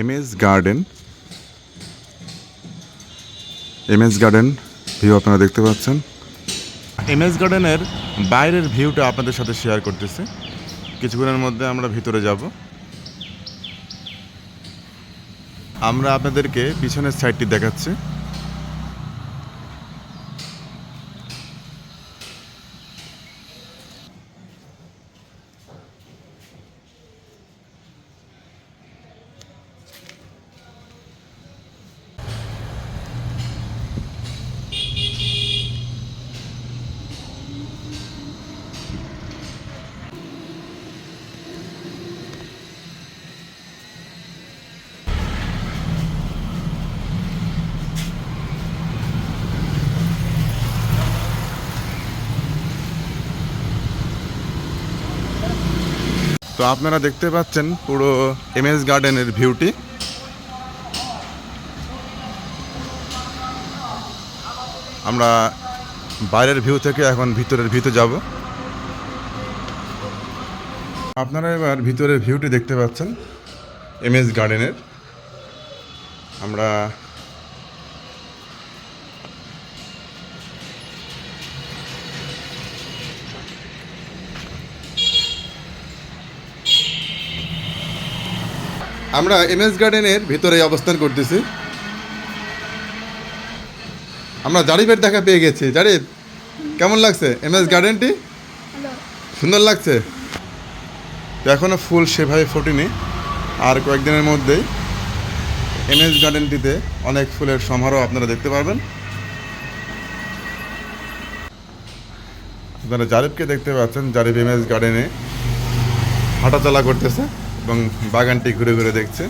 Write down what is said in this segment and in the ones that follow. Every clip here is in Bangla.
M S garden M S garden view আপনারা দেখতে পাচ্ছেন। এম এস গার্ডেনের বাইরের ভিউটা আপনাদের সাথে শেয়ার করতেছি। কিছুক্ষণের মধ্যে আমরা ভিতরে যাব। আমরা আপনাদেরকে পিছনের সাইডটি দেখাচ্ছি। তো আপনারা দেখতে পাচ্ছেন পুরো এম এস গার্ডেনের ভিউটি। আমরা বাইরের ভিউ থেকে এখন ভিতরের ভিতরে যাব। আপনারা এবার ভিতরের ভিউটি দেখতে পাচ্ছেন এম এস গার্ডেনের। আমরা আমরা এম এস গার্ডেনের ভিতরে অবস্থান করতেছি। আমরা জারিফের দেখা পেয়ে গেছি। জারিফ কেমন লাগছে এম এস গার্ডেনটি সুন্দর লাগছে? তো এখনও ফুল সেভাবে ফোটেনি। আর কয়েকদিনের মধ্যেই এম এস গার্ডেনটিতে অনেক ফুলের সমারোহ আপনারা দেখতে পারবেন। আপনারা জারিফকে দেখতে পাচ্ছেন। জারিফ এম এস গার্ডেনে হাঁটাচলা করতেছে। এবং বাগানটি ঘুরে ঘুরে দেখছে।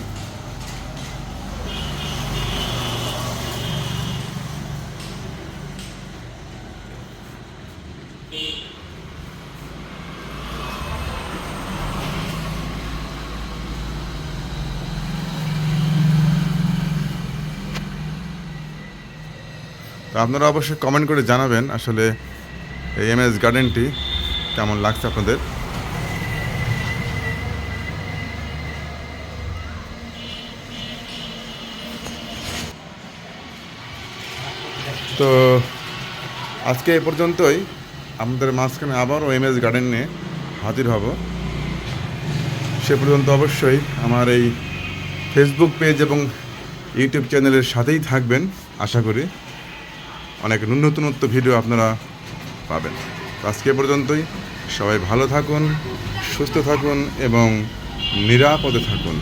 আপনারা অবশ্যই কমেন্ট করে জানাবেন আসলে এই এম এস গার্ডেনটি কেমন লাগছে আপনাদের। তো আজকে এ পর্যন্তই। আমাদের মাঝখানে আবারও এম এস গার্ডেন নিয়ে হাজির হব। সে পর্যন্ত অবশ্যই আমার এই ফেসবুক পেজ এবং ইউটিউব চ্যানেলের সাথেই থাকবেন, আশা করি। অনেক নূতনত্ব ভিডিও আপনারা পাবেন। আজকে পর্যন্তই। সবাই ভালো থাকুন, সুস্থ থাকুন এবং নিরাপদে থাকুন।